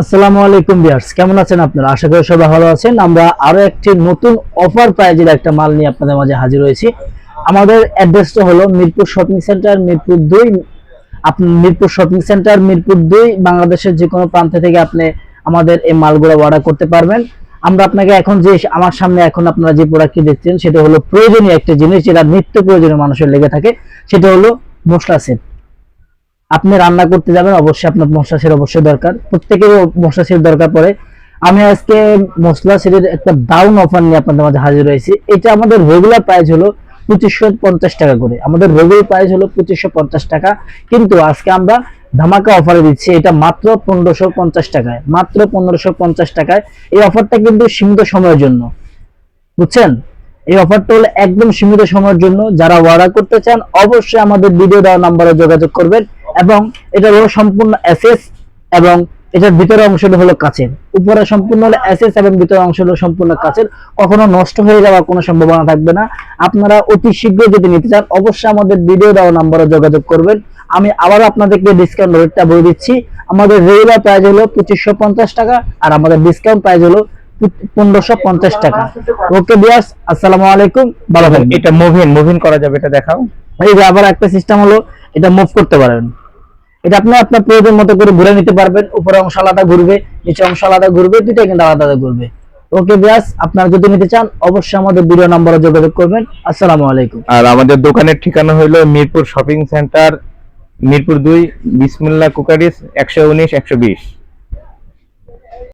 আসসালামু আলাইকুম বিয়ার্স কেমন আছেন আপনারা? আশা করি সবাই ভালো আছেন। আমরা আরও একটি নতুন অফার প্রাইজের একটা মাল নিয়ে আপনাদের মাঝে হাজির হয়েছি। আমাদের অ্যাড্রেসটা হলো মিরপুর শপিং সেন্টার মিরপুর দুই আপনি মিরপুর শপিং সেন্টার মিরপুর দুই, বাংলাদেশের যে কোনো প্রান্ত থেকে আপনি আমাদের এই মালগুলো অর্ডার করতে পারবেন। আমরা আপনাকে এখন যে, আমার সামনে এখন আপনারা যে প্রোডাক্টটি দেখছেন, সেটা হলো প্রয়োজনীয় একটা জিনিস, যেটা নিত্য প্রয়োজনীয় মানুষের লেগে থাকে, সেটা হলো মশলা সেট আপনি রান্না করতে যাবেন, অবশ্যই আপনার মশলা সের অবশ্যই দরকার। প্রত্যেকেরই মশলা সের দরকার পড়ে। আমি আজকে মশলা সেরের একটা দারুণ অফার নিয়ে আপনাদের মাঝে হাজির হয়েছি। এটা আমাদের রেগুলার প্রাইস হলো পঁচিশশো পঞ্চাশ টাকা করে। আমাদের রেগুলার প্রাইস হলো পঁচিশশো পঞ্চাশ টাকা। কিন্তু আজকে আমরা ধামাকা অফারে দিচ্ছি, এটা মাত্র পনেরোশো পঞ্চাশ টাকায়। মাত্র পনেরোশো পঞ্চাশ টাকায়। এই অফারটা কিন্তু সীমিত সময়ের জন্য। বুঝছেন? এই অফারটা হলো একদম সীমিত সময়ের জন্য। যারা অর্ডার করতে চান, অবশ্যই আমাদের ভিডিও দেওয়া নাম্বারে যোগাযোগ করবেন। এবং এটা হলো সম্পূর্ণ এসএস এবং এটার ভিতরে অংশটা হলো কাচের। উপরে সম্পূর্ণ হলো এসএস এবং ভিতরে অংশ হলো সম্পূর্ণ কাচের। কখনো নষ্ট হয়ে যাওয়ার কোনো সম্ভাবনা থাকবে না। আপনারা অতি শীঘ্রই যদি নিতে চান অবশ্যই আমাদের ভিডিও দেওয়া নাম্বারে যোগাযোগ করবেন। আমি আবারও আপনাদেরকে ডিসকাউন্ট রেটটা বলে দিচ্ছি। আমাদের রেগুলার প্রাইস হলো পঁচিশশো পঞ্চাশ টাকা আর আমাদের ডিসকাউন্ট প্রাইস হলো পনেরোশো পঞ্চাশ টাকা। ওকে বিয়াস আসসালামু আলাইকুম ভালো থাকবেন। এটা মুভিন মুভিন করা যাবে এটা দেখাও। এই যে আবার একটা সিস্টেম হলো এটা মুভ করতে পারবেন এটা আপনি আপনার প্রয়োজন মতো করে ঘুরে নিতে পারবেন। উপরে অংশ আলাদা ঘুরবে, নিচে অংশ আলাদা ঘুরবে, দুইটা কিন্তু আলাদা আলাদা ঘুরবে। ওকে ব্যাস আপনারা যদি নিতে চান, অবশ্যই আমাদের ভিডিও নম্বরে যোগাযোগ করবেন। আসসালামু আলাইকুম। আর আমাদের দোকানের ঠিকানা হলো মিরপুর শপিং সেন্টার, মিরপুর দুই, বিসমুল্লাহ কুকারিস, একশো উনিশ, একশো বিশ।